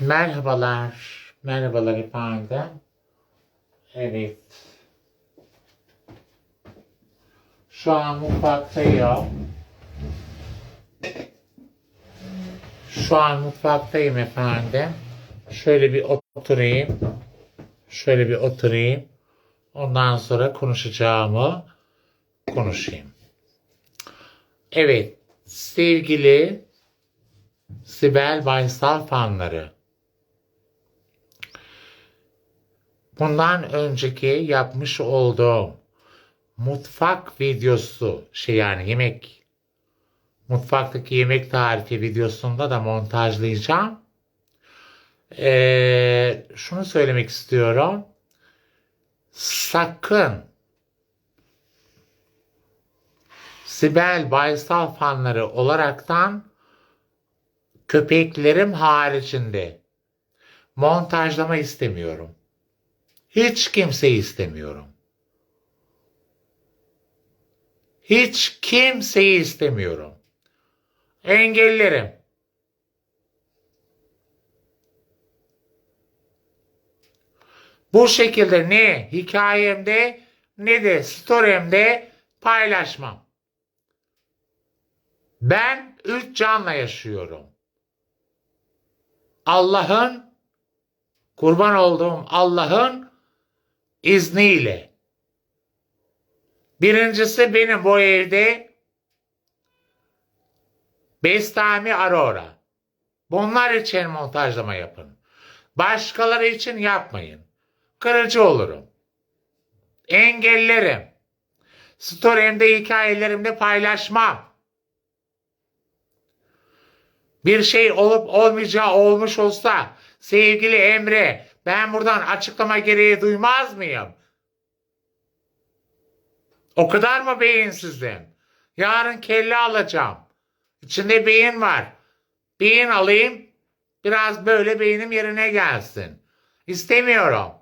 Merhabalar. Merhabalar efendim. Evet. Şu an mutfaktayım. Şu an mutfaktayım efendim. Şöyle bir oturayım. Şöyle bir oturayım. Ondan sonra konuşacağımı konuşayım. Evet. Sevgili Sibel Baysal fanları. Bundan önceki yapmış olduğum mutfak videosu şey yani yemek mutfaktaki yemek tarifi videosunda da montajlayacağım. Ee, şunu söylemek istiyorum. Sakın Sibel Baysal fanları olaraktan köpeklerim haricinde montajlama istemiyorum. Hiç kimseyi istemiyorum. Hiç kimseyi istemiyorum. Engellerim. Bu şekilde ne hikayemde ne de story'imde paylaşmam. Ben üç canla yaşıyorum. Allah'ın kurban olduğum Allah'ın izniyle. Birincisi benim bu evde Bestami Aurora. Bunlar için montajlama yapın. Başkaları için yapmayın. Kırıcı olurum. Engellerim. Story'imde hikayelerimde paylaşmam. Bir şey olup olmayacağı olmuş olsa sevgili Emre ben buradan açıklama gereği duymaz mıyım? O kadar mı beyinsizim? Yarın kelle alacağım. İçinde beyin var. Beyin alayım. Biraz böyle beynim yerine gelsin. İstemiyorum.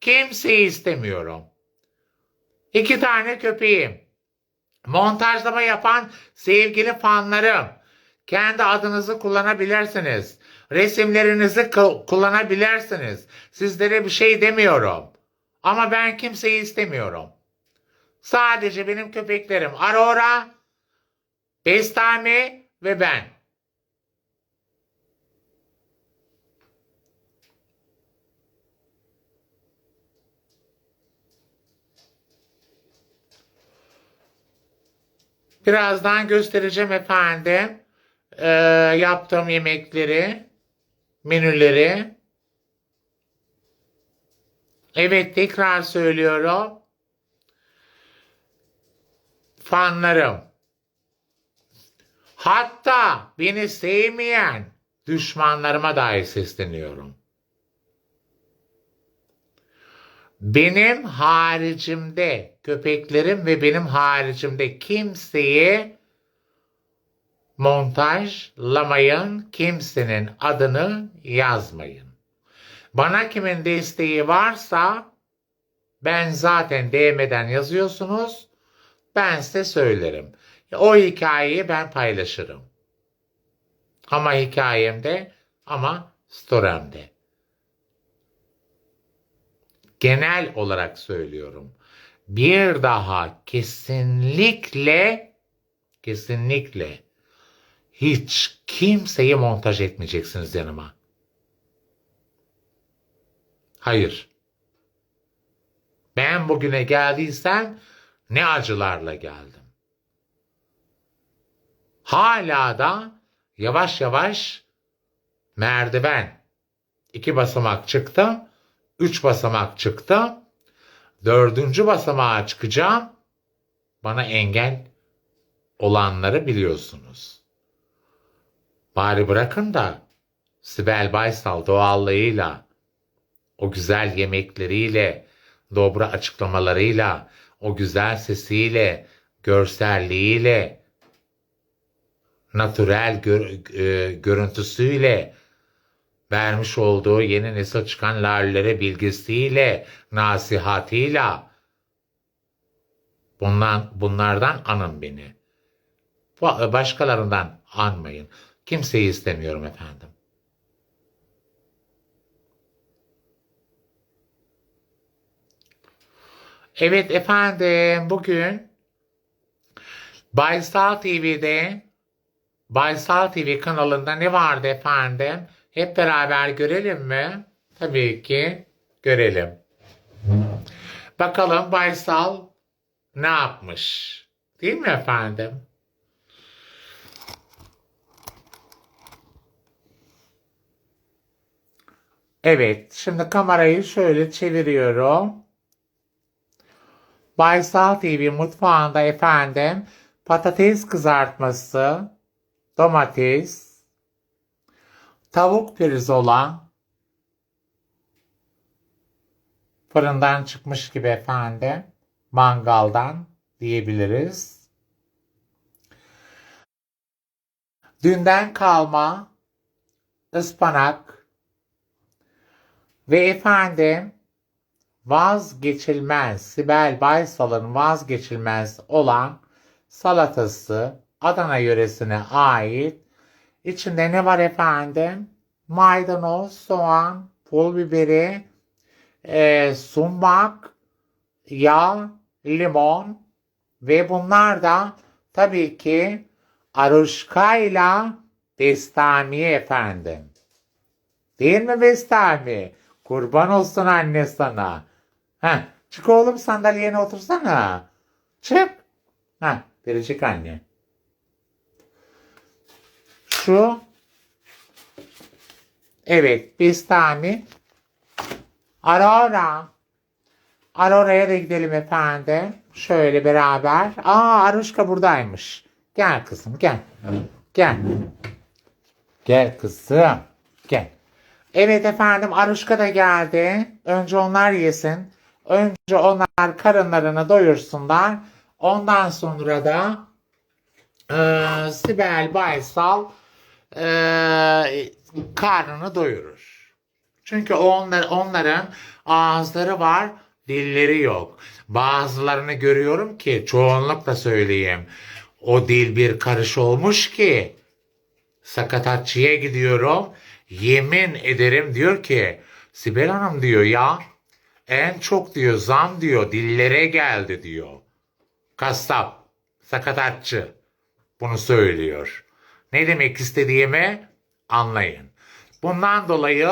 Kimseyi istemiyorum. İki tane köpeğim. Montajlama yapan sevgili fanlarım. Kendi adınızı kullanabilirsiniz. Resimlerinizi kullanabilirsiniz. Sizlere bir şey demiyorum. Ama ben kimseyi istemiyorum. Sadece benim köpeklerim Aurora, Bestami ve ben. Birazdan göstereceğim efendim. Ee, yaptığım yemekleri, menüleri. Evet tekrar söylüyorum. Fanlarım. Hatta beni sevmeyen düşmanlarıma dahi sesleniyorum. Benim haricimde köpeklerim ve benim haricimde kimseyi montajlamayın, kimsenin adını yazmayın. Bana kimin desteği varsa ben zaten DM'den yazıyorsunuz. Ben size söylerim. O hikayeyi ben paylaşırım. Ama hikayemde ama story'imde. Genel olarak söylüyorum. Bir daha kesinlikle kesinlikle hiç kimseyi montaj etmeyeceksiniz yanıma. Hayır. Ben bugüne geldiysem ne acılarla geldim. Hala da yavaş yavaş merdiven. iki basamak çıktım. Üç basamak çıktım. Dördüncü basamağa çıkacağım. Bana engel olanları biliyorsunuz. Bari bırakın da Sibel Baysal doğallığıyla, o güzel yemekleriyle, dobra açıklamalarıyla, o güzel sesiyle, görselliğiyle, natürel gör- e, görüntüsüyle, vermiş olduğu yeni nesil çıkan lalelere bilgisiyle, nasihatıyla, bundan, bunlardan anın beni. Başkalarından anmayın. Kimseyi istemiyorum efendim. Evet efendim bugün Baysal TV'de Baysal TV kanalında ne vardı efendim? Hep beraber görelim mi? Tabii ki görelim. Bakalım Baysal ne yapmış? Değil mi efendim? Evet, şimdi kamerayı şöyle çeviriyorum. Baysal TV mutfağında efendim patates kızartması, domates, tavuk pirzola, fırından çıkmış gibi efendim, mangaldan diyebiliriz. Dünden kalma ıspanak ve efendim vazgeçilmez Sibel Baysal'ın vazgeçilmez olan salatası Adana yöresine ait. İçinde ne var efendim? Maydanoz, soğan, pul biberi, e, sumak, yağ, limon ve bunlar da tabii ki aruşkayla bestamiye efendim. Değil mi bestami? Kurban olsun anne sana. Heh, çık oğlum sandalyene otursana. Çık. Heh, verecek anne. Şu. Evet, bestami. Aurora. Aurora'ya da gidelim efendim. Şöyle beraber. Aa Aruşka buradaymış. Gel kızım gel. Gel. Gel kızım. Gel. Evet efendim Aruşka da geldi. Önce onlar yesin. Önce onlar karınlarını doyursunlar. Ondan sonra da eee Sibel Baysal eee karnını doyurur. Çünkü onlar, onların ağızları var, dilleri yok. Bazılarını görüyorum ki çoğunlukla söyleyeyim. O dil bir karış olmuş ki sakatatçıya gidiyorum. Yemin ederim diyor ki Sibel Hanım diyor ya en çok diyor zam diyor dillere geldi diyor. Kasap, sakatatçı bunu söylüyor. Ne demek istediğimi anlayın. Bundan dolayı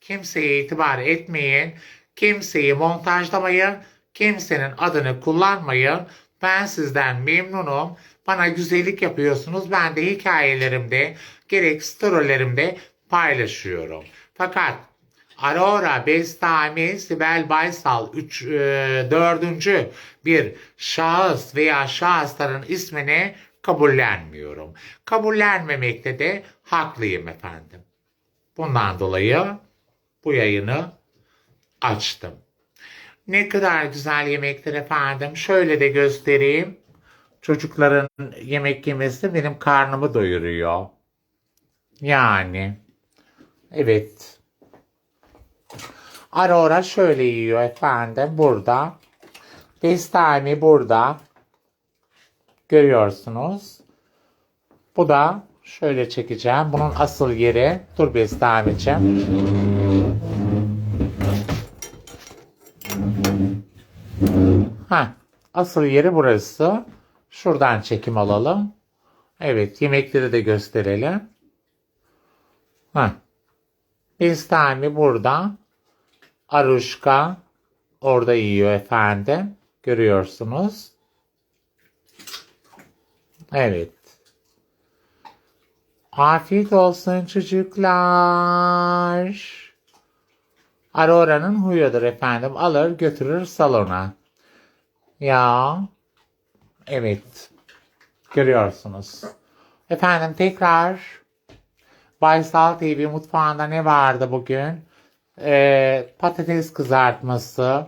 kimseye itibar etmeyin, kimseyi montajlamayın, kimsenin adını kullanmayın. Ben sizden memnunum. Bana güzellik yapıyorsunuz. Ben de hikayelerimde, gerek storylerimde paylaşıyorum. Fakat Aurora, Bestami, Sibel Baysal 3 dördüncü bir şahıs veya şahısların ismini kabullenmiyorum. Kabullenmemekte de haklıyım efendim. Bundan dolayı bu yayını açtım. Ne kadar güzel yemekler efendim. Şöyle de göstereyim. Çocukların yemek yemesi benim karnımı doyuruyor. Yani. Evet. Aurora şöyle yiyor efendim. Burada. Bestami burada. Görüyorsunuz. Bu da şöyle çekeceğim. Bunun asıl yeri. Dur Bestami'ciğim. Ha, asıl yeri burası. Şuradan çekim alalım. Evet, yemekleri de gösterelim. Ha. Bestami burada. Aruşka orada yiyor efendim. Görüyorsunuz. Evet. Afiyet olsun çocuklar. Aurora'nın huyudur efendim. Alır götürür salona. Ya. Evet. Görüyorsunuz. Efendim tekrar Baysal TV mutfağında ne vardı bugün? Ee, patates kızartması.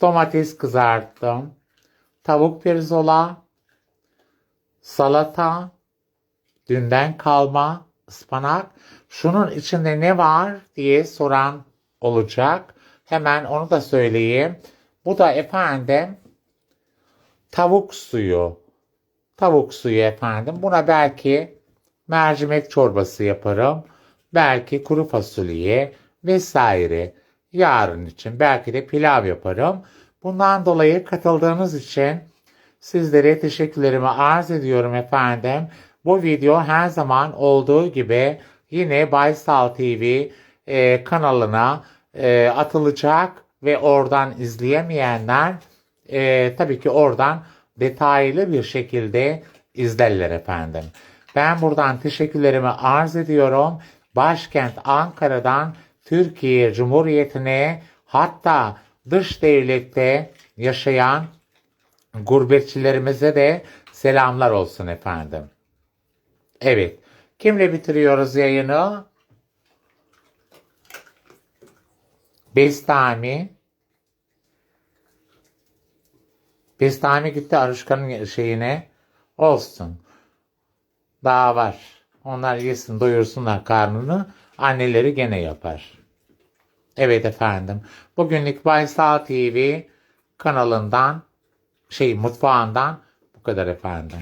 Domates kızarttım. Tavuk pirzola. Salata. Dünden kalma ıspanak. Şunun içinde ne var diye soran olacak. Hemen onu da söyleyeyim. Bu da efendim tavuk suyu. Tavuk suyu efendim. Buna belki mercimek çorbası yaparım. Belki kuru fasulye vesaire. Yarın için belki de pilav yaparım. Bundan dolayı katıldığınız için sizlere teşekkürlerimi arz ediyorum efendim. Bu video her zaman olduğu gibi yine Baysal TV e, kanalına e, atılacak ve oradan izleyemeyenler e, tabii ki oradan detaylı bir şekilde izlerler efendim. Ben buradan teşekkürlerimi arz ediyorum. Başkent Ankara'dan Türkiye Cumhuriyeti'ne hatta dış devlette yaşayan gurbetçilerimize de selamlar olsun efendim. Evet. Kimle bitiriyoruz yayını? Bestami. Bestami gitti Aruşkan'ın şeyine. Olsun. Daha var. Onlar yesin doyursunlar karnını. Anneleri gene yapar. Evet efendim. Bugünlük Baysal TV kanalından şey mutfağından bu kadar efendim.